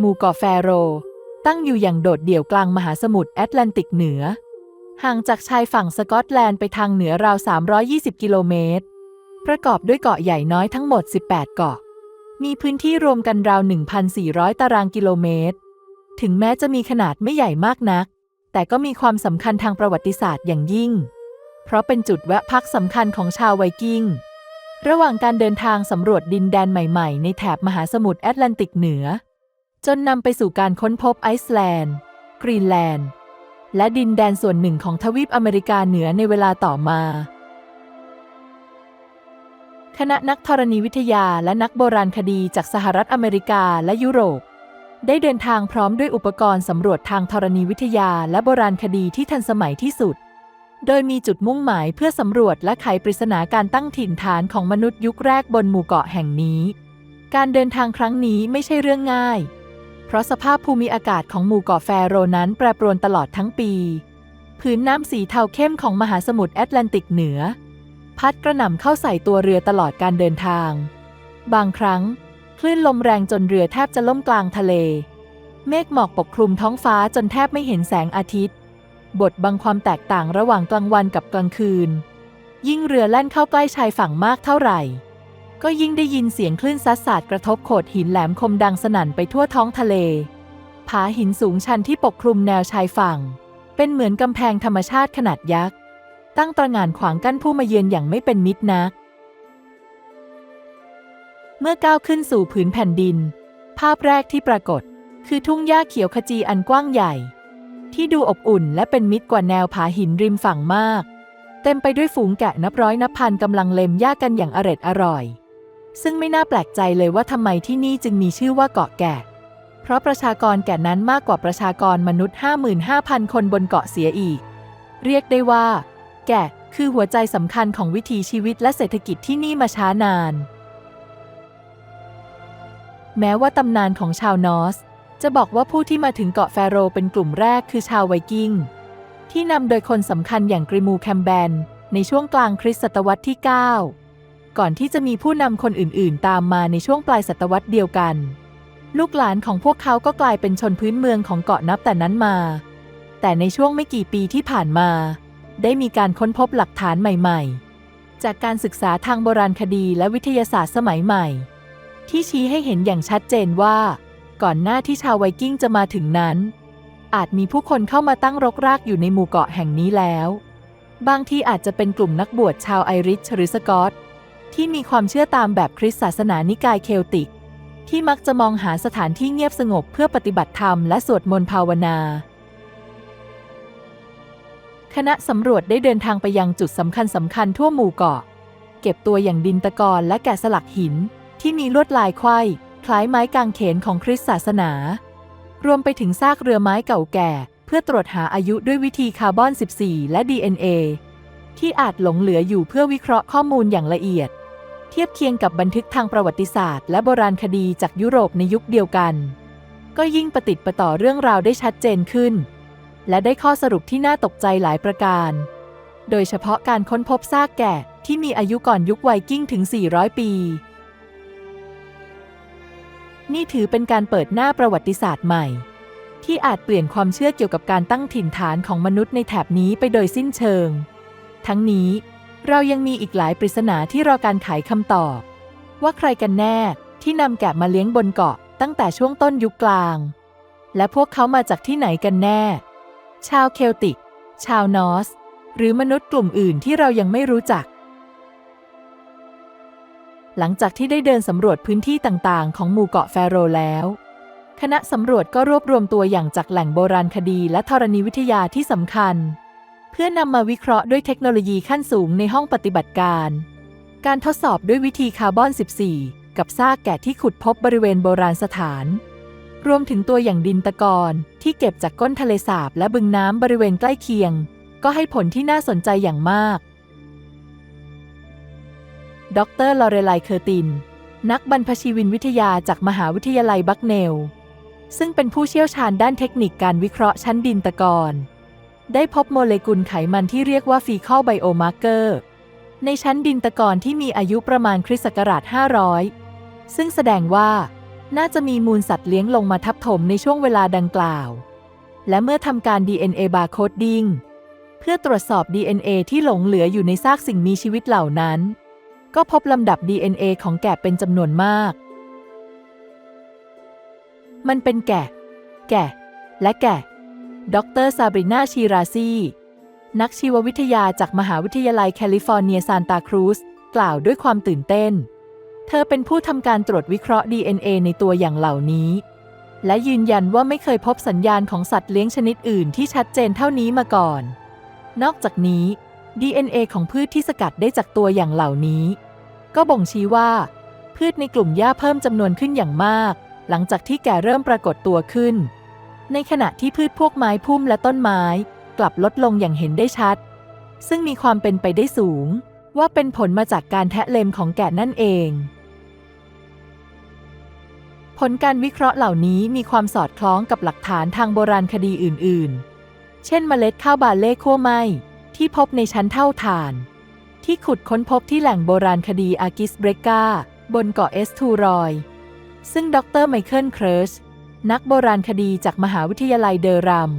หมู่เกาะแฟโร ตั้งอยู่อย่างโดดเดี่ยวกลางมหาสมุทรแอตแลนติกเหนือ ห่างจากชายฝั่งสกอตแลนด์ไปทางเหนือราว 320 กิโลเมตร ประกอบด้วยเกาะใหญ่น้อยทั้งหมด 18 เกาะ มีพื้นที่รวมกันราว 1,400 ตารางกิโลเมตร ถึงแม้จะมีขนาดไม่ใหญ่มากนัก แต่ก็มีความสำคัญทางประวัติศาสตร์อย่างยิ่ง เพราะเป็นจุดแวะพักสำคัญของชาวไวกิ้งระหว่างการเดินทางสำรวจดินแดนใหม่ ๆ ในแถบมหาสมุทรแอตแลนติกเหนือ จนนำไปสู่การค้นพบไอซ์แลนด์ กรีนแลนด์ และดินแดนส่วนหนึ่งของทวีปอเมริกาเหนือในเวลาต่อมา คณะนักธรณีวิทยาและนักโบราณคดีจากสหรัฐอเมริกาและยุโรป ได้เดินทางพร้อมด้วยอุปกรณ์สำรวจทางธรณีวิทยาและโบราณคดีที่ทันสมัยที่สุด โดยมีจุดมุ่งหมายเพื่อสำรวจและไขปริศนาการตั้งถิ่นฐานของมนุษย์ยุคแรกบนหมู่เกาะแห่งนี้ การเดินทางครั้งนี้ไม่ใช่เรื่องง่าย เพราะสภาพภูมิอากาศของหมู่เกาะแฟโรนั้นแปรปรวนตลอดทั้งปี ผืนน้ำสีเทาเข้มของมหาสมุทรแอตแลนติกเหนือ พัดกระหน่ำเข้าใส่ตัวเรือตลอดการเดินทาง บางครั้ง คลื่นลมแรงจนเรือแทบจะล่มกลางทะเล เมฆหมอกปกคลุมท้องฟ้าจนแทบไม่เห็นแสงอาทิตย์ บทบังความแตกต่างระหว่างกลางวันกับกลางคืน ยิ่งเรือแล่นเข้าใกล้ชายฝั่งมากเท่าไหร่ ก็ยิ่งได้ยินเสียงคลื่นซัดสาดกระทบโขดหินแหลมคมดังสนั่นไปทั่วท้องทะเล ผาหินสูงชันที่ปกคลุมแนวชายฝั่ง เป็นเหมือนกำแพงธรรมชาติขนาดยักษ์ ตั้งตระหง่านขวางกั้นผู้มาเยือนอย่างไม่เป็นมิตรนัก เมื่อก้าวขึ้นสู่ผืนแผ่นดิน ภาพแรกที่ปรากฏ คือทุ่งหญ้าเขียวขจีอันกว้างใหญ่ ที่ดูอบอุ่นและเป็นมิตรกว่าแนวผาหินริมฝั่งมาก เต็มไปด้วยฝูงแกะนับร้อยนับพันกำลังเล็มหญ้ากันอย่างอร็ดอร่อย ซึ่งไม่น่าแปลกใจเลยว่าทำไมที่นี่จึงมีชื่อว่าเกาะแกะเพราะประชากรแกะนั้นมากกว่าประชากรมนุษย์ 55,000 คนบนเกาะเสียอีก เรียกได้ว่า แกะคือหัวใจสำคัญของวิถีชีวิตและเศรษฐกิจที่นี่มาช้านาน แม้ว่าตำนานของชาวนอส จะบอกว่าผู้ที่มาถึงเกาะแฟโรเป็นกลุ่มแรกคือชาวไวกิ้ง ที่นำโดยคนสำคัญอย่างกริมูแคมเบนในช่วงกลางคริสตศตวรรษที่ 9 ก่อนที่จะมีผู้นำคนอื่นๆ ตามมาในช่วงปลายศตวรรษเดียวกัน ลูกหลานของพวกเขาก็กลายเป็นชนพื้นเมืองของเกาะนับแต่นั้นมา แต่ในช่วงไม่กี่ปีที่ผ่านมา ได้มีการค้นพบหลักฐานใหม่ ๆ จากการศึกษาทางโบราณคดีและวิทยาศาสตร์สมัยใหม่ ที่ชี้ให้เห็นอย่างชัดเจนว่า ก่อนหน้าที่ชาวไวกิ้งจะมาถึงนั้น อาจมีผู้คนเข้ามาตั้งรกรากอยู่ในหมู่เกาะแห่งนี้แล้ว บางที่อาจจะเป็นกลุ่มนักบวชชาวไอริชหรือสกอต ที่มีความเชื่อตามแบบคริสต์ศาสนานิกายเคลติก ที่มักจะมองหาสถานที่เงียบสงบเพื่อปฏิบัติธรรมและสวดมนต์ภาวนา คณะสำรวจได้เดินทางไปยังจุดสำคัญสำคัญทั่วหมู่เกาะ เก็บตัวอย่างดินตะกอนและแกะสลักหิน ที่มีลวดลายไขว้คล้ายไม้กางเขนของคริสต์ศาสนา รวมไปถึงซากเรือไม้เก่าแก่ เพื่อตรวจหาอายุด้วยวิธีคาร์บอน 14 และ DNA ที่อาจหลงเหลืออยู่เพื่อวิเคราะห์ข้อมูลอย่างละเอียด เทียบเคียงกับบันทึกทางประวัติศาสตร์และโบราณคดีจากยุโรปในยุคเดียวกัน ก็ยิ่งประติดประต่อเรื่องราวได้ชัดเจนขึ้น และได้ข้อสรุปที่น่าตกใจหลายประการ โดยเฉพาะการค้นพบซากแกะที่มีอายุก่อนยุคไวกิ้งถึง 400 ปี นี่ถือเป็นการเปิดหน้าประวัติศาสตร์ใหม่ ที่อาจเปลี่ยนความเชื่อเกี่ยวกับการตั้งถิ่นฐานของมนุษย์ในแถบนี้ไปโดยสิ้นเชิง ทั้งนี้ เรายังมีอีกหลายปริศนาที่รอการไขคำตอบ ว่าใครกันแน่ที่นำแกะมาเลี้ยงบนเกาะตั้งแต่ช่วงต้นยุคกลาง และพวกเขามาจากที่ไหนกันแน่ ชาวเคลติก ชาวนอสหรือมนุษย์กลุ่มอื่นที่เรายังไม่รู้จัก หลังจากที่ได้เดินสำรวจพื้นที่ต่างๆ ของหมู่เกาะแฟโรแล้ว คณะสำรวจก็รวบรวมตัวอย่างจากแหล่งโบราณคดีและธรณีวิทยาที่สำคัญ เพื่อนำมาวิเคราะห์ด้วยเทคโนโลยีขั้นสูงในห้องปฏิบัติการ การทดสอบด้วยวิธีคาร์บอน 14 กับซากแกะที่ขุดพบบริเวณโบราณสถาน รวมถึงตัวอย่างดินตะกอนที่เก็บจากก้นทะเลสาบและบึงน้ำบริเวณใกล้เคียง ก็ให้ผลที่น่าสนใจอย่างมาก ดรลอเรไลเคอร์ติน นักบรรพชีวินวิทยาจากมหาวิทยาลัยบัคเนล ซึ่งเป็นผู้เชี่ยวชาญด้านเทคนิคการวิเคราะห์ชั้นดินตะกอน ได้พบโมเลกุลไขมันที่เรียกว่าฟีคอลไบโอมาร์เกอร์ในชั้นดินตะกอนที่มีอายุประมาณคริสต์ศักราช 500 ซึ่งแสดงว่า น่าจะมีมูลสัตว์เลี้ยงลงมาทับถมในช่วงเวลาดังกล่าว และเมื่อทำการ DNA barcoding เพื่อตรวจสอบ DNA ที่หลงเหลืออยู่ในซากสิ่งมีชีวิตเหล่านั้น ก็พบลำดับ DNA ของแกะเป็นจำนวนมาก มันเป็นแกะ แกะ และแกะ ดรซาบรินาชีราซี นักชีววิทยาจากมหาวิทยาลัยแคลิฟอร์เนียซานตาครูซกล่าวด้วยความตื่นเต้น เธอเป็นผู้ทำการตรวจวิเคราะห์ DNA ในตัวอย่างเหล่านี้ และยืนยันว่าไม่เคยพบสัญญาณของสัตว์เลี้ยงชนิดอื่นที่ชัดเจนเท่านี้มาก่อน นอกจากนี้ DNA ของพืชที่สกัดได้จากตัวอย่างเหล่านี้ ก็บ่งชี้ว่า พืชในกลุ่มหญ้าเพิ่มจำนวนขึ้นอย่างมาก หลังจากที่แก่เริ่มปรากฏตัวขึ้น ในขณะที่พืชพวกไม้พุ่มและต้นไม้กลับลดลงอย่างเห็นได้ชัด ซึ่งมีความเป็นไปได้สูง ว่าเป็นผลมาจากการแทะเลมของแกะนั่นเอง ผลการวิเคราะห์เหล่านี้มีความสอดคล้องกับหลักฐานทางโบราณคดีอื่น ๆ เช่นเมล็ดข้าวบาเล่คั่วไหมที่พบในชั้นเท่าฐาน ที่ขุดค้นพบที่แหล่งโบราณคดีอากิสเบรกาบนเกาะเอสทูรอย ซึ่งดรไมเคิลเคร์ช นักโบราณคดีจากมหาวิทยาลัยเดอรัม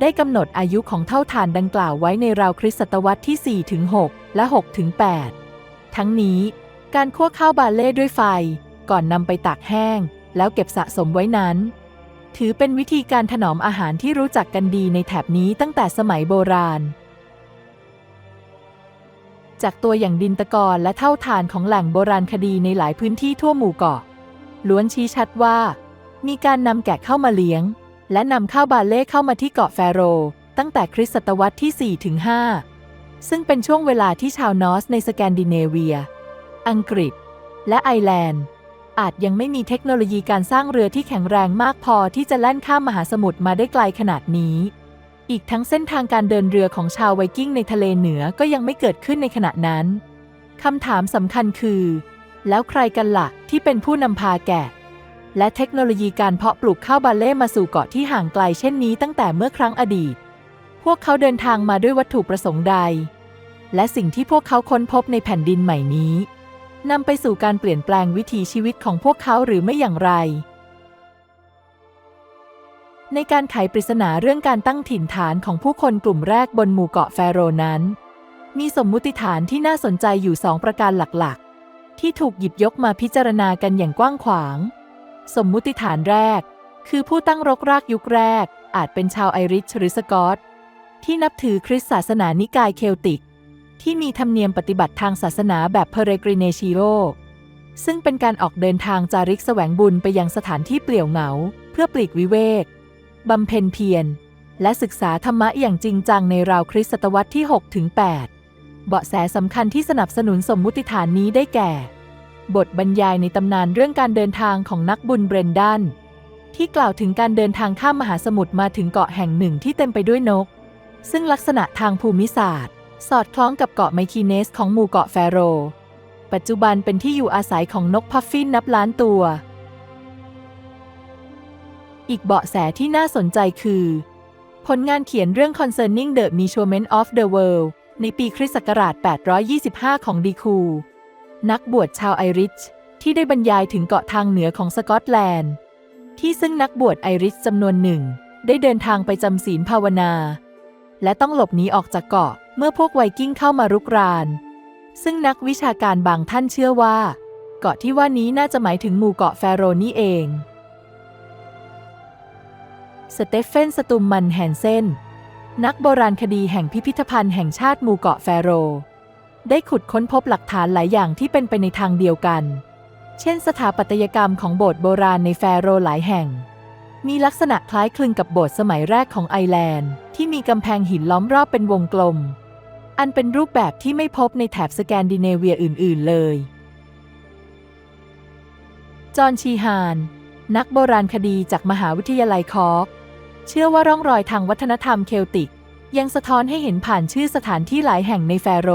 ได้กำหนดอายุของเท่าฐานดังกล่าวไว้ในราวคริสตศตวรรษที่ 4 ถึง 6 และ 6 ถึง 8 ทั้งนี้ การคั่วข้าวบาเล่ด้วยไฟ ก่อนนำไปตากแห้ง แล้วเก็บสะสมไว้นั้น ถือเป็นวิธีการถนอมอาหารที่รู้จักกันดีในแถบนี้ตั้งแต่สมัยโบราณ จากตัวอย่างดินตะกอนและเท่าฐานของแหล่งโบราณคดีในหลายพื้นที่ทั่วหมู่เกาะล้วนชี้ชัดว่า มีการนำแกะเข้ามาเลี้ยง และนำข้าวบาเล่เข้ามาที่เกาะแฟโร ตั้งแต่คริสตศตวรรษที่ 4 ถึง 5 ซึ่งเป็นช่วงเวลาที่ชาวนอร์สในสแกนดิเนเวีย อังกฤษ และไอร์แลนด์ อาจยังไม่มีเทคโนโลยีการสร้างเรือที่แข็งแรงมากพอที่จะแล่นข้ามมหาสมุทรมาได้ไกลขนาดนี้ อีกทั้งเส้นทางการเดินเรือของชาวไวกิ้งในทะเลเหนือก็ยังไม่เกิดขึ้นในขณะนั้นคำถามสำคัญคือ แล้วใครกันละ่ะที่เป็นผู้นำพาแกะ และเทคโนโลยีการเพาะปลูกข้าวบาเล่มาสู่เกาะที่ห่างไกลเช่นนี้ตั้งแต่เมื่อครั้งอดีต พวกเขาเดินทางมาด้วยวัตถุประสงค์ใด และสิ่งที่พวกเขาค้นพบในแผ่นดินใหม่นี้นำไปสู่การเปลี่ยนแปลงวิถีชีวิตของพวกเขาหรือไม่อย่างไร ในการไขปริศนาเรื่องการตั้งถิ่นฐานของผู้คนกลุ่มแรกบนหมู่เกาะแฟโรนั้น มีสมมุติฐานที่น่าสนใจอยู่สองประการหลักๆ ที่ถูกหยิบยกมาพิจารณากันอย่างกว้างขวาง สมมุติฐานแรก คือผู้ตั้งรกรากยุคแรก อาจเป็นชาวไอริชหรือสกอต ที่นับถือคริสต์ศาสนานิกายเคลติก ที่มีธรรมเนียมปฏิบัติทางศาสนาแบบเพเรกริเนชิโรซึ่งเป็นการออกเดินทางจาริกแสวงบุญไปยังสถานที่เปลี่ยวเหงา เพื่อปลีกวิเวกบำเพ็ญเพียรและศึกษาธรรมะอย่างจริงจังในราวคริสตศตวรรษที่6ถึง8เบาะแสสำคัญที่สนับสนุนสมมุติฐานนี้ได้แก่ บทบรรยายในตำนานเรื่องการเดินทางของนักบุญเบรนดัน ที่กล่าวถึงการเดินทางข้ามมหาสมุทรมาถึงเกาะแห่งหนึ่งที่เต็มไปด้วยนก ซึ่งลักษณะทางภูมิศาสตร์ สอดคล้องกับเกาะไมคีเนสของหมู่เกาะแฟโร ปัจจุบันเป็นที่อยู่อาศัยของนกพัฟฟินนับล้านตัว อีกเบาะแสที่น่าสนใจคือ ผลงานเขียนเรื่อง Concerning the Measurement of the World ในปีคริสต์ศักราช 825 ของดีคู นักบวชชาวไอริช ที่ได้บรรยายถึงเกาะทางเหนือของสกอตแลนด์ ที่ซึ่งนักบวชไอริชจำนวนหนึ่ง ได้เดินทางไปจำศีลภาวนา และต้องหลบหนีออกจากเกาะเมื่อพวกไวกิ้งเข้ามารุกราน ซึ่งนักวิชาการบางท่านเชื่อว่า เกาะที่ว่านี้น่าจะหมายถึงหมู่เกาะแฟโรนี่เองสเตฟเฟน สตุมมันแฮนเซน นักโบราณคดีแห่งพิพิธภัณฑ์แห่งชาติหมู่เกาะแฟโร ได้ขุดค้นพบหลักฐานหลายอย่างที่เป็นไปในทางเดียวกัน เช่น สถาปัตยกรรมของโบสถ์โบราณในแฟโรหลายแห่ง มีลักษณะคล้ายคลึงกับโบสถ์สมัยแรกของไอแลนด์ ที่มีกำแพงหินล้อมรอบเป็นวงกลม อันเป็นรูปแบบที่ไม่พบในแถบสแกนดิเนเวียอื่น ๆ เลย จอห์นชีฮาน นักโบราณคดีจากมหาวิทยาลัยคอร์กเชื่อว่าร่องรอยทางวัฒนธรรมเคลติก ยังสะท้อนให้เห็นผ่านชื่อสถานที่หลายแห่งในแฟโร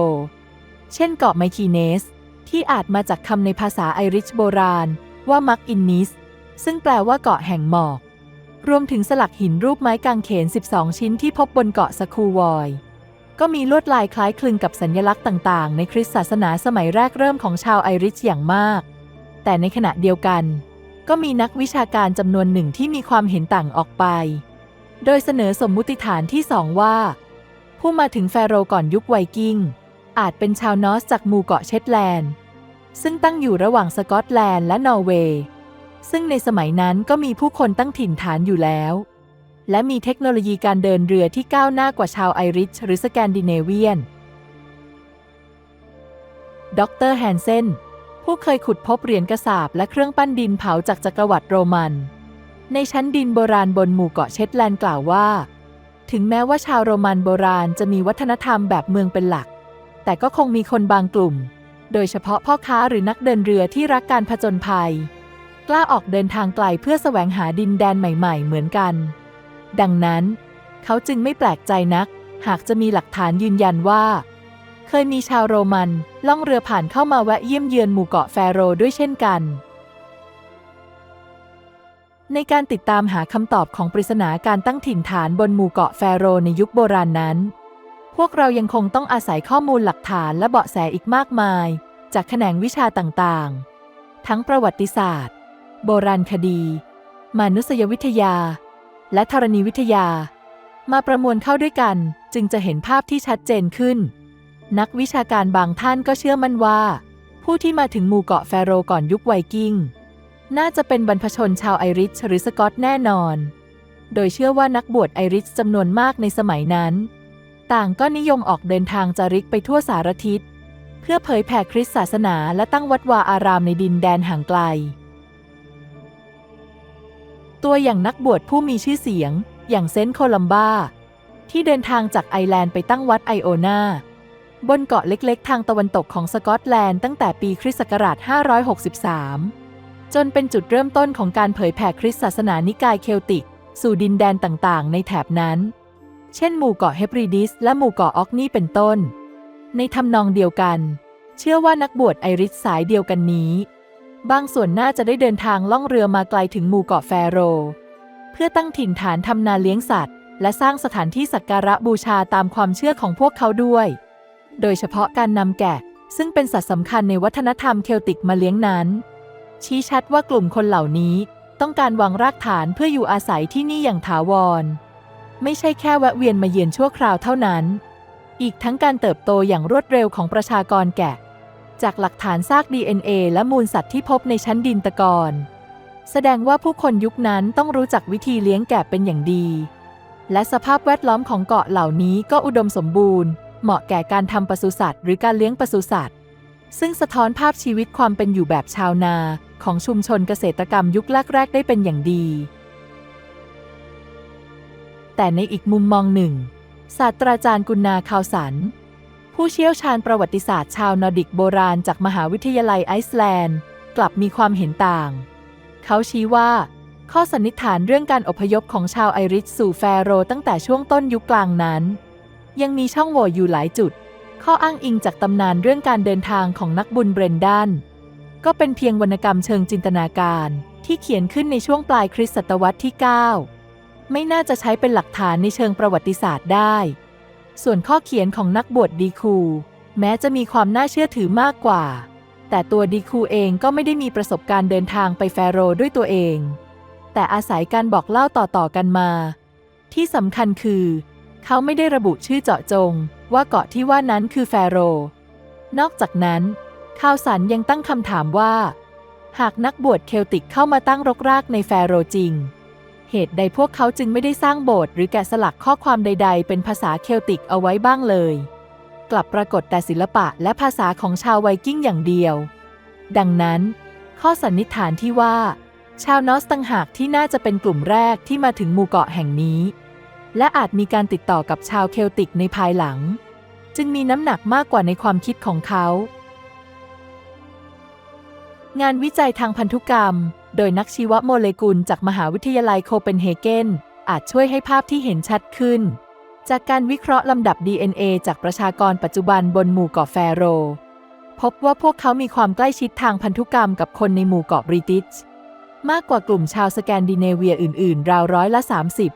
เช่นเกาะไมคีเนส ที่อาจมาจากคำในภาษาไอริชโบราณ ว่ามักอินนิส ซึ่งแปลว่าเกาะแห่งหมอก รวมถึงสลักหินรูปไม้กางเขน 12 ชิ้นที่พบบนเกาะสคูวอย ก็มีลวดลายคล้ายคลึงกับสัญลักษณ์ต่างๆ ในคริสตศาสนาสมัยแรกเริ่มของชาวไอริชอย่างมาก แต่ในขณะเดียวกัน ก็มีนักวิชาการจำนวนหนึ่งที่มีความเห็นต่างออกไป โดยเสนอสมมุติฐานที่สองว่า ผู้มาถึงแฟโรก่อนยุคไวกิ้ง อาจเป็นชาวนอสจากหมู่เกาะเชตแลนด์ ซึ่งตั้งอยู่ระหว่างสกอตแลนด์และนอร์เวย์ซึ่งในสมัยนั้นก็มีผู้คนตั้งถิ่นฐานอยู่แล้ว และมีเทคโนโลยีการเดินเรือที่ก้าวหน้ากว่าชาวไอริชหรือสแกนดิเนเวียน ดรแฮนเซนผู้เคยขุดพบเหรียญกระสาบและเครื่องปั้นดินเผาจากจักรวรรดิโรมัน ในชั้นดินโบราณบนหมู่เกาะเชตแลนด์กล่าวว่า ถึงแม้ว่าชาวโรมันโบราณจะมีวัฒนธรรมแบบเมืองเป็นหลัก แต่ก็คงมีคนบางกลุ่ม โดยเฉพาะพ่อค้าหรือนักเดินเรือที่รักการผจญภัย กล้าออกเดินทางไกลเพื่อแสวงหาดินแดนใหม่ๆ เหมือนกัน ดังนั้น เขาจึงไม่แปลกใจนัก หากจะมีหลักฐานยืนยันว่า เคยมีชาวโรมันล่องเรือผ่านเข้ามาแวะเยี่ยมเยือนหมู่เกาะแฟโรด้วยเช่นกันในการติดตามหาคำตอบของปริศนาการตั้งถิ่นฐานบนหมู่เกาะแฟโรในยุคโบราณนั้น พวกเรายังคงต้องอาศัยข้อมูลหลักฐานและเบาะแสอีกมากมาย จากแขนงวิชาต่างๆ ทั้งประวัติศาสตร์ โบราณคดี มนุษยวิทยา และธรณีวิทยา มาประมวลเข้าด้วยกันจึงจะเห็นภาพที่ชัดเจนขึ้น นักวิชาการบางท่านก็เชื่อมั่นว่า ผู้ที่มาถึงหมู่เกาะแฟโรก่อนยุคไวกิ้ง น่าจะเป็นบรรพชนชาวไอริชหรือสกอตแน่นอน โดยเชื่อว่านักบวชไอริชจำนวนมากในสมัยนั้น ต่างก็นิยมออกเดินทางจาริกไปทั่วสารทิศ เพื่อเผยแผ่คริสต์ศาสนาและตั้งวัดวาอารามในดินแดนห่างไกล ตัวอย่างนักบวชผู้มีชื่อเสียง อย่างเซนต์โคลัมบา ที่เดินทางจากไอร์แลนด์ไปตั้งวัดไอโอนาบนเกาะเล็กๆ ทางตะวันตกของสกอตแลนด์ตั้งแต่ปีคริสต์ศักราช 563 จนเป็นจุดเริ่มต้นของการเผยแผ่คริสต์ศาสนานิกายเคลติก สู่ดินแดนต่างๆ ในแถบนั้น เช่นหมู่เกาะเฮบริดิสและหมู่เกาะออกนีเป็นต้น ในทำนองเดียวกัน เชื่อว่านักบวชไอริสสายเดียวกันนี้ บางส่วนน่าจะได้เดินทางล่องเรือมาไกลถึงหมู่เกาะแฟโร เพื่อตั้งถิ่นฐานทำนาเลี้ยงสัตว์ และสร้างสถานที่สักการะบูชาตามความเชื่อของพวกเขาด้วย โดยเฉพาะการนำแกะ ซึ่งเป็นสัตว์สำคัญในวัฒนธรรมเคลติกมาเลี้ยงนั้น ชี้ชัดว่ากลุ่มคนเหล่านี้ต้องการวางรากฐานเพื่ออยู่อาศัยที่นี่อย่างถาวร ไม่ใช่แค่แวะเวียนมาเยือนชั่วคราวเท่านั้น อีกทั้งการเติบโตอย่างรวดเร็วของประชากรแกะ จากหลักฐานซาก DNA และมูลสัตว์ที่พบในชั้นดินตะกอนแสดงว่าผู้คนยุคนั้นต้องรู้จักวิธีเลี้ยงแกะเป็นอย่างดี และสภาพแวดล้อมของเกาะเหล่านี้ก็อุดมสมบูรณ์ เหมาะแก่การทำปศุสัตว์หรือการเลี้ยงปศุสัตว์ ซึ่งสะท้อนภาพชีวิตความเป็นอยู่แบบชาวนาของชุมชนเกษตรกรรมยุคแรกๆได้เป็นอย่างดี แต่ในอีกมุมมองหนึ่ง ศาสตราจารย์กุณาคาวสัน ผู้เชี่ยวชาญประวัติศาสตร์ชาวนอร์ดิกโบราณจากมหาวิทยาลัยไอซ์แลนด์ กลับมีความเห็นต่าง เขาชี้ว่า ข้อสันนิษฐานเรื่องการอพยพของชาวไอริชสู่แฟโรตั้งแต่ช่วงต้นยุคกลางนั้น ยังมีช่องโหว่อยู่หลายจุด ข้ออ้างอิงจากตำนานเรื่องการเดินทางของนักบุญเบรนดันก็เป็นเพียงวรรณกรรมเชิงจินตนาการที่เขียนขึ้นในช่วงปลายคริสตศตวรรษที่ 9 ไม่น่าจะใช้เป็นหลักฐานในเชิงประวัติศาสตร์ได้ ส่วนข้อเขียนของนักบวชดีคู แม้จะมีความน่าเชื่อถือมากกว่า แต่ตัวดีคูเองก็ไม่ได้มีประสบการณ์เดินทางไปแฟโรด้วยตัวเอง แต่อาศัยการบอกเล่าต่อๆกันมา ที่สำคัญคือ เขาไม่ได้ระบุชื่อเจาะจง ว่าเกาะที่ว่านั้นคือแฟโร นอกจากนั้นข่าวสันยังตั้งคำถามว่า หากนักบวชเคลติกเข้ามาตั้งรกรากในแฟโรจริง เหตุใดพวกเขาจึงไม่ได้สร้างโบสถ์หรือแกะสลักข้อความใด ๆ เป็นภาษาเคลติกเอาไว้บ้างเลย กลับปรากฏแต่ศิลปะและภาษาของชาวไวกิ้งอย่างเดียว ดังนั้น ข้อสันนิษฐานที่ว่า ชาวนอสตังหากที่น่าจะเป็นกลุ่มแรกที่มาถึงหมู่เกาะแห่งนี้ และอาจมีการติดต่อกับชาวเคลติกในภายหลัง จึงมีน้ำหนักมากกว่าในความคิดของเขา งานวิจัยทางพันธุกรรม โดยนักชีวโมเลกุลจากมหาวิทยาลัยโคเปนเฮเกนอาจช่วยให้ภาพที่เห็นชัดขึ้น จากการวิเคราะห์ลำดับ DNA จากประชากรปัจจุบันบนหมู่เกาะแฟโร พบว่าพวกเขามีความใกล้ชิดทางพันธุกรรมกับคนในหมู่เกาะบริติชมากกว่ากลุ่มชาวสแกนดิเนเวียอื่น ๆ ราวร้อยละ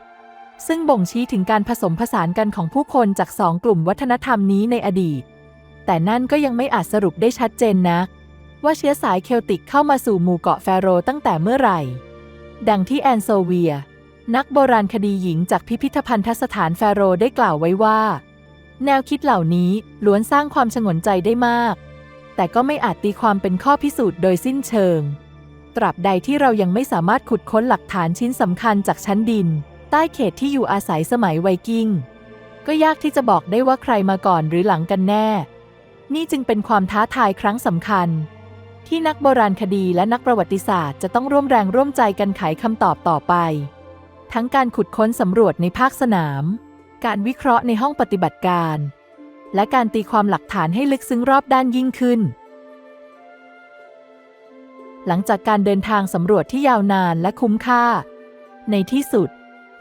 30 ซึ่งบ่งชี้ถึงการผสมผสานกันของผู้คนจากสองกลุ่มวัฒนธรรมนี้ในอดีต แต่นั่นก็ยังไม่อาจสรุปได้ชัดเจนนัก ว่าเชื้อสายเคลติกเข้ามาสู่หมู่เกาะแฟโรตั้งแต่เมื่อไหร่ ดังที่แอนโซเวีย นักโบราณคดีหญิงจากพิพิธภัณฑสถานแฟโรได้กล่าวไว้ว่า แนวคิดเหล่านี้ล้วนสร้างความชงนใจได้มาก แต่ก็ไม่อาจตีความเป็นข้อพิสูจน์โดยสิ้นเชิง ตราบใดที่เรายังไม่สามารถขุดค้นหลักฐานชิ้นสำคัญจากชั้นดิน ใต้เขตที่อยู่อาศัยสมัยไวกิ้ง ก็ยากที่จะบอกได้ว่าใครมาก่อนหรือหลังกันแน่ นี่จึงเป็นความท้าทายครั้งสำคัญ ที่นักโบราณคดีและนักประวัติศาสตร์จะต้องร่วมแรงร่วมใจกันไขคำตอบต่อไป ทั้งการขุดค้นสำรวจในภาคสนาม การวิเคราะห์ในห้องปฏิบัติการ และการตีความหลักฐานให้ลึกซึ้งรอบด้านยิ่งขึ้น หลังจากการเดินทางสำรวจที่ยาวนานและคุ้มค่า ในที่สุด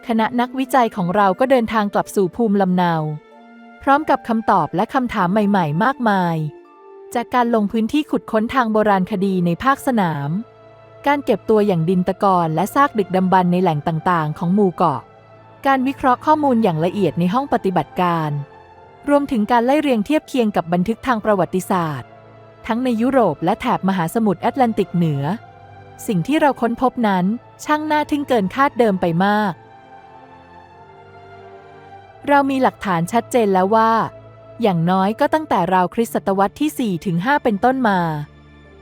คณะนักวิจัยของเราก็เดินทางกลับสู่ภูมิลำเนา พร้อมกับคำตอบและคำถามใหม่ ๆ มากมาย จากการลงพื้นที่ขุดค้นทางโบราณคดีในภาคสนาม การเก็บตัวอย่างดินตะกอนและซากดึกดำบรรพ์ในแหล่งต่างๆ ของหมู่เกาะ การวิเคราะห์ข้อมูลอย่างละเอียดในห้องปฏิบัติการ รวมถึงการไล่เรียงเทียบเคียงกับบันทึกทางประวัติศาสตร์ ทั้งในยุโรปและแถบมหาสมุทรแอตแลนติกเหนือ สิ่งที่เราค้นพบนั้นช่างน่าทึ่งเกินคาดเดิมไปมาก เรามีหลักฐานชัดเจนแล้วว่า อย่างน้อยก็ตั้งแต่ราวคริสตศตวรรษที่ 4 ถึง 5 เป็นต้นมา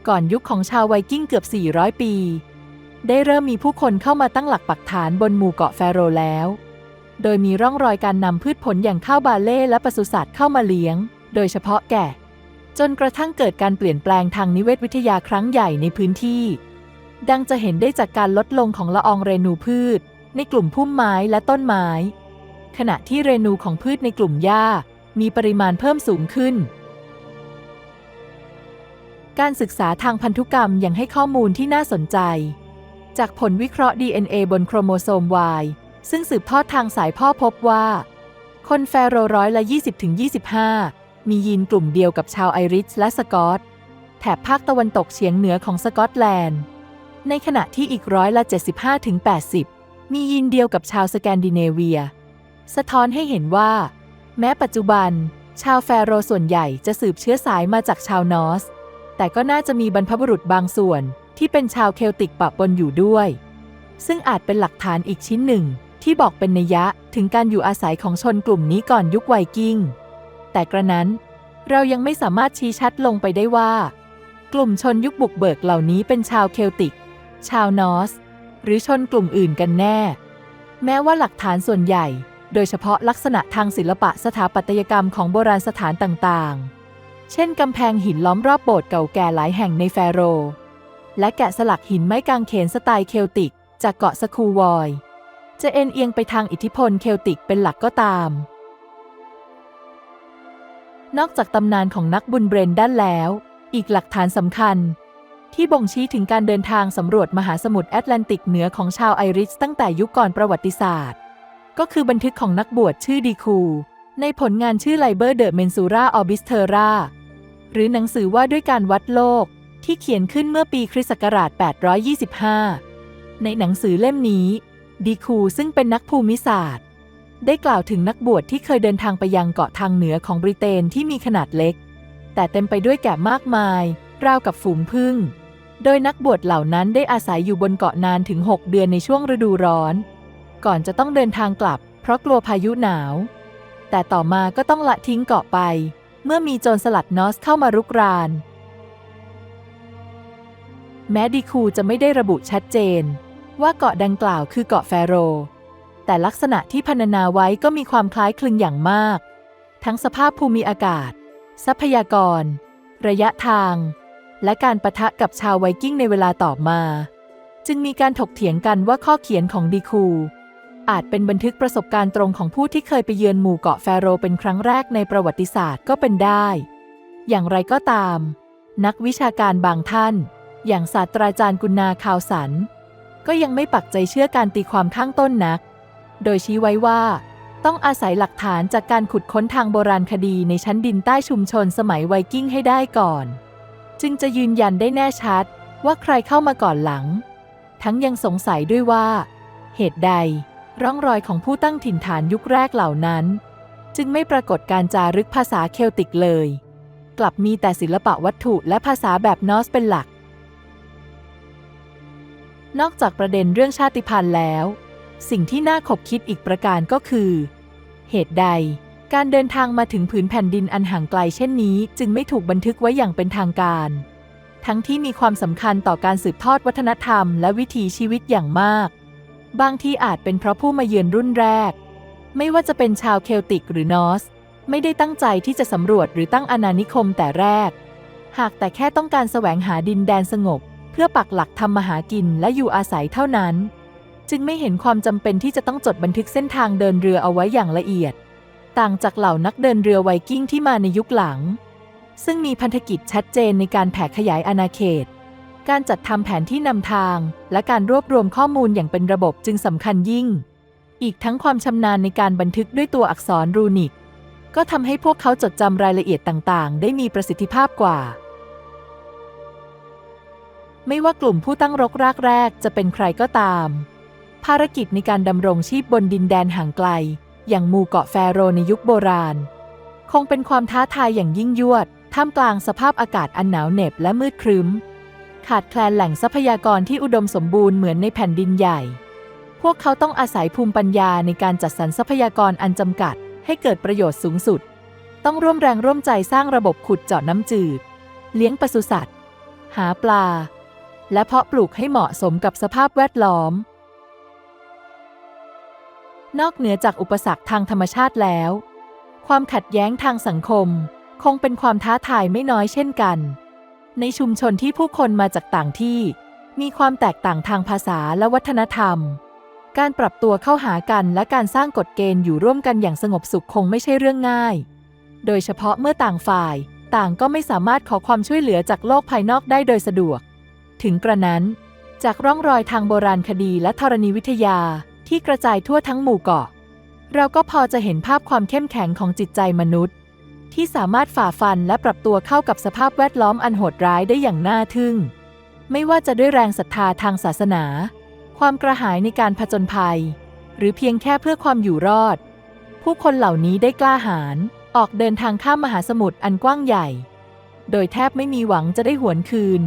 ก่อนยุคของชาวไวกิ้งเกือบ 400 ปี ได้เริ่มมีผู้คนเข้ามาตั้งหลักปักฐานบนหมู่เกาะแฟโรแล้ว โดยมีร่องรอยการนำพืชผลอย่างข้าวบาเล่และปศุสัตว์เข้ามาเลี้ยง โดยเฉพาะแกะ จนกระทั่งเกิดการเปลี่ยนแปลงทางนิเวศวิทยาครั้งใหญ่ในพื้นที่ ดังจะเห็นได้จากการลดลงของละอองเรนูพืช ในกลุ่มพุ่มไม้และต้นไม้ ขณะที่เรนูของพืชในกลุ่มหญ้า มีปริมาณเพิ่มสูงขึ้น การศึกษาทางพันธุกรรมยังให้ข้อมูลที่น่าสนใจ จากผลวิเคราะห์ DNA บนโครโมโซม Y ซึ่งสืบทอดทางสายพ่อพบว่า คนแฟโรร้อยละ 20-25 มียีนกลุ่มเดียวกับชาวไอริชและสกอต แถบภาคตะวันตกเฉียงเหนือของสกอตแลนด์ ในขณะที่อีกร้อยละ 75-80 มียีนเดียวกับชาวสแกนดิเนเวีย สะท้อนให้เห็นว่า แม้ปัจจุบัน ชาวแฟโรส่วนใหญ่จะสืบเชื้อสายมาจากชาวนอส แต่ก็น่าจะมีบรรพบุรุษบางส่วนที่เป็นชาวเคลติกปะปนอยู่ด้วย ซึ่งอาจเป็นหลักฐานอีกชิ้นหนึ่งที่บอกเป็นนัยยะถึงการอยู่อาศัยของชนกลุ่มนี้ก่อนยุคไวกิ้ง แต่กระนั้นเรายังไม่สามารถชี้ชัดลงไปได้ว่า กลุ่มชนยุคบุกเบิกเหล่านี้เป็นชาวเคลติก ชาวนอส หรือชนกลุ่มอื่นกันแน่ แม้ว่าหลักฐานส่วนใหญ่ โดยเฉพาะลักษณะทางศิลปะสถาปัตยกรรมของโบราณสถานต่างๆ เช่นกำแพงหินล้อมรอบโบสถ์เก่าแก่หลายแห่งในแฟโร และแกะสลักหินไม้กางเขนสไตล์เคลติก จากเกาะสคูวอย จะเอ็นเอียงไปทางอิทธิพลเคลติกเป็นหลักก็ตาม นอกจากตำนานของนักบุญเบรนดันแล้ว อีกหลักฐานสำคัญ ที่บ่งชี้ถึงการเดินทางสำรวจมหาสมุทรแอตแลนติกเหนือของชาวไอริชตั้งแต่ยุคก่อนประวัติศาสตร์ ก็คือบันทึกของนักบวชชื่อดีคู ในผลงานชื่อไลเบอร์เดอะเมนซูราออบิสเทอราหรือหนังสือว่าด้วยการวัดโลก ที่เขียนขึ้นเมื่อปีคริสต์ศักราช 825 ในหนังสือเล่มนี้ดีคูซึ่งเป็นนักภูมิศาสตร์ ได้กล่าวถึงนักบวชที่เคยเดินทางไปยังเกาะทางเหนือของบริเตนที่มีขนาดเล็ก แต่เต็มไปด้วยแกะมากมาย ราวกับฝูงผึ้งโดยนักบวชเหล่านั้นได้อาศัยอยู่บนเกาะนานถึง 6 เดือนในช่วงฤดูร้อน ก่อนจะต้องเดินทางกลับ เพราะกลัวพายุหนาว แต่ต่อมาก็ต้องละทิ้งเกาะไป เมื่อมีโจรสลัดนอสเข้ามารุกราน แม้ดีคูจะไม่ได้ระบุชัดเจน ว่าเกาะดังกล่าวคือเกาะแฟโร แต่ลักษณะที่พรรณนาไว้ก็มีความคล้ายคลึงอย่างมาก ทั้งสภาพภูมิอากาศ ทรัพยากร ระยะทาง และการประทะกับชาวไวกิ้งในเวลาต่อมา จึงมีการถกเถียงกันว่าข้อเขียนของดีคู อาจเป็นบันทึกประสบการณ์ตรงของผู้ที่เคยไปเยือนหมู่เกาะแฟโรเป็นครั้งแรกในประวัติศาสตร์ก็เป็นได้ อย่างไรก็ตาม นักวิชาการบางท่าน อย่างศาสตราจารย์กุณาคาวสัน ก็ยังไม่ปักใจเชื่อการตีความข้างต้นนัก โดยชี้ไว้ว่าต้องอาศัยหลักฐานจากการขุดค้นทางโบราณคดีในชั้นดินใต้ชุมชนสมัยไวกิ้งให้ได้ก่อน จึงจะยืนยันได้แน่ชัดว่าใครเข้ามาก่อนหลัง ทั้งยังสงสัยด้วยว่า เหตุใด ร่องรอยของผู้ตั้งถิ่นฐานยุคแรกเหล่านั้น จึงไม่ปรากฏการจารึกภาษาเคลติกเลย กลับมีแต่ศิลปะวัตถุและภาษาแบบนอสเป็นหลัก นอกจากประเด็นเรื่องชาติพันธุ์แล้ว สิ่งที่น่าขบคิดอีกประการก็คือ เหตุใดการเดินทางมาถึงผืนแผ่นดินอันห่างไกลเช่นนี้ จึงไม่ถูกบันทึกไว้อย่างเป็นทางการ ทั้งที่มีความสำคัญต่อการสืบทอดวัฒนธรรมและวิถีชีวิตอย่างมาก บางที่อาจเป็นเพราะผู้มาเยือนรุ่นแรก ไม่ว่าจะเป็นชาวเคลติกหรือนอส ไม่ได้ตั้งใจที่จะสำรวจหรือตั้งอาณานิคมแต่แรก หากแต่แค่ต้องการแสวงหาดินแดนสงบ เพื่อปักหลักทำมาหากินและอยู่อาศัยเท่านั้น จึงไม่เห็นความจำเป็นที่จะต้องจดบันทึกเส้นทางเดินเรือเอาไว้อย่างละเอียด ต่างจากเหล่านักเดินเรือไวกิ้งที่มาในยุคหลัง ซึ่งมีพันธกิจชัดเจนในการแผ่ขยายอาณาเขต การจัดทำแผนที่นำทาง และการรวบรวมข้อมูลอย่างเป็นระบบจึงสำคัญยิ่ง อีกทั้งความชำนาญในการบันทึกด้วยตัวอักษรรูนิก ก็ทำให้พวกเขาจดจำรายละเอียดต่างๆ ได้มีประสิทธิภาพกว่า ไม่ว่ากลุ่มผู้ตั้งรกรากแรกจะเป็นใครก็ตาม ภารกิจในการดำรงชีพบนดินแดนห่างไกล อย่างหมู่เกาะแฟโรในยุคโบราณ คงเป็นความท้าทายอย่างยิ่งยวด ท่ามกลางสภาพอากาศอันหนาวเหน็บและมืดครึ้ม ขาดแคลนแหล่งทรัพยากรที่อุดมสมบูรณ์เหมือนในแผ่นดินใหญ่ พวกเขาต้องอาศัยภูมิปัญญาในการจัดสรรทรัพยากรอันจำกัด ให้เกิดประโยชน์สูงสุด ต้องร่วมแรงร่วมใจสร้างระบบขุดเจาะน้ำจืด เลี้ยงปศุสัตว์ หาปลา และเพาะปลูกให้เหมาะสมกับสภาพแวดล้อม นอกเหนือจากอุปสรรคทางธรรมชาติแล้ว ความขัดแย้งทางสังคม คงเป็นความท้าทายไม่น้อยเช่นกัน ในชุมชนที่ผู้คนมาจากต่างที่ มีความแตกต่างทางภาษาและวัฒนธรรม การปรับตัวเข้าหากันและการสร้างกฎเกณฑ์อยู่ร่วมกันอย่างสงบสุขคงไม่ใช่เรื่องง่าย โดยเฉพาะเมื่อต่างฝ่าย ต่างก็ไม่สามารถขอความช่วยเหลือจากโลกภายนอกได้โดยสะดวก ถึงกระนั้น จากร่องรอยทางโบราณคดีและธรณีวิทยาที่กระจายทั่วทั้งหมู่เกาะ เราก็พอจะเห็นภาพความเข้มแข็งของจิตใจมนุษย์ ที่สามารถฝ่าฟันและปรับตัวเข้ากับสภาพแวดล้อมอันโหดร้ายได้อย่างน่าทึ่ง ไม่ว่าจะด้วยแรงศรัทธาทางศาสนา ความกระหายในการผจญภัย หรือเพียงแค่เพื่อความอยู่รอด ผู้คนเหล่านี้ได้กล้าหาญออกเดินทางข้ามมหาสมุทรอันกว้างใหญ่ โดยแทบไม่มีหวังจะได้หวนคืน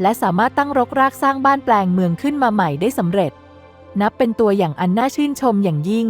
และสามารถตั้งรกรากสร้างบ้านแปลงเมืองขึ้นมาใหม่ได้สำเร็จ นับเป็นตัวอย่างอันน่าชื่นชมอย่างยิ่ง